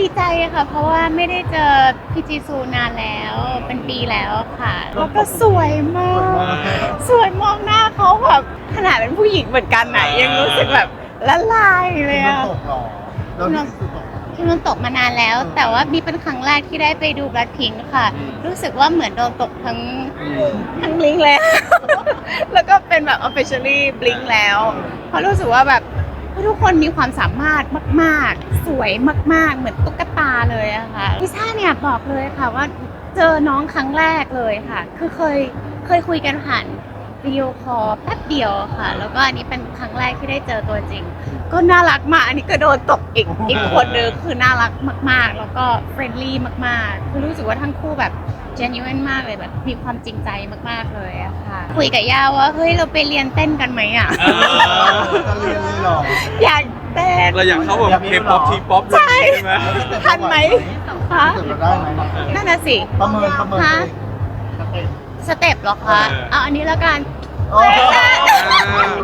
ดีใจค่ะ เพราะว่าไม่ได้เจอพี่จีซูนานแล้ว เป็นปีแล้วค่ะ แล้วก็สวยมาก สวยมองหน้าเขาแบบขนาดเป็นผู้หญิงเหมือนกันไหนยังรู้สึกแบบละลายเลยอะ ตกหรอแล้วนี่คือตกคือมันตกมานานแล้ว แต่ว่านี่เป็นครั้งแรกที่ได้ไปดู Blackpink ค่ะรู้สึกว่าเหมือนโดนตกทั้งทั้งบลิงแล้ว แล้วก็เป็นแบบ officially บลิงแล้วเพราะรู้สึกว่าแบบ ทุกคนมีความสามารถมาก ๆ สวยมาก ๆ เหมือนตุ๊กตาเลยอะค่ะพิซ่าเนี่ยบอกเลยค่ะว่าเจอน้องครั้งแรกเลยค่ะ คือเคยเคยคุยกันผ่านวิดีโอคอลแป๊บเดียวค่ะ แล้วก็อันนี้เป็นครั้งแรกที่ได้เจอตัวจริง ก็น่ารักมาก อันนี้ก็โดนตกอีกอีกคนนึงคือน่ารักมาก ๆ แล้วก็เฟรนลี่มาก ๆ คือรู้สึกว่าทั้งคู่แบบ genuine มากเลยแบบมีความจริงใจมาก ๆ เลย ค่ะคุยกับย่าว่าเฮ้ยเราไปเรียนเต้นกันไหมอะจะเรียนเลยเหรอ อยากเต้น เราอยากเข้าแบบเคป๊อปทีป๊อปใช่ไหมทันไหมคะเกิดมาได้ไหมนั่นน่ะสิ ประเมินประเมินฮะ สเต็ปเหรอคะ เอาอันนี้แล้วกันโอ้โหได้อีกตัวได้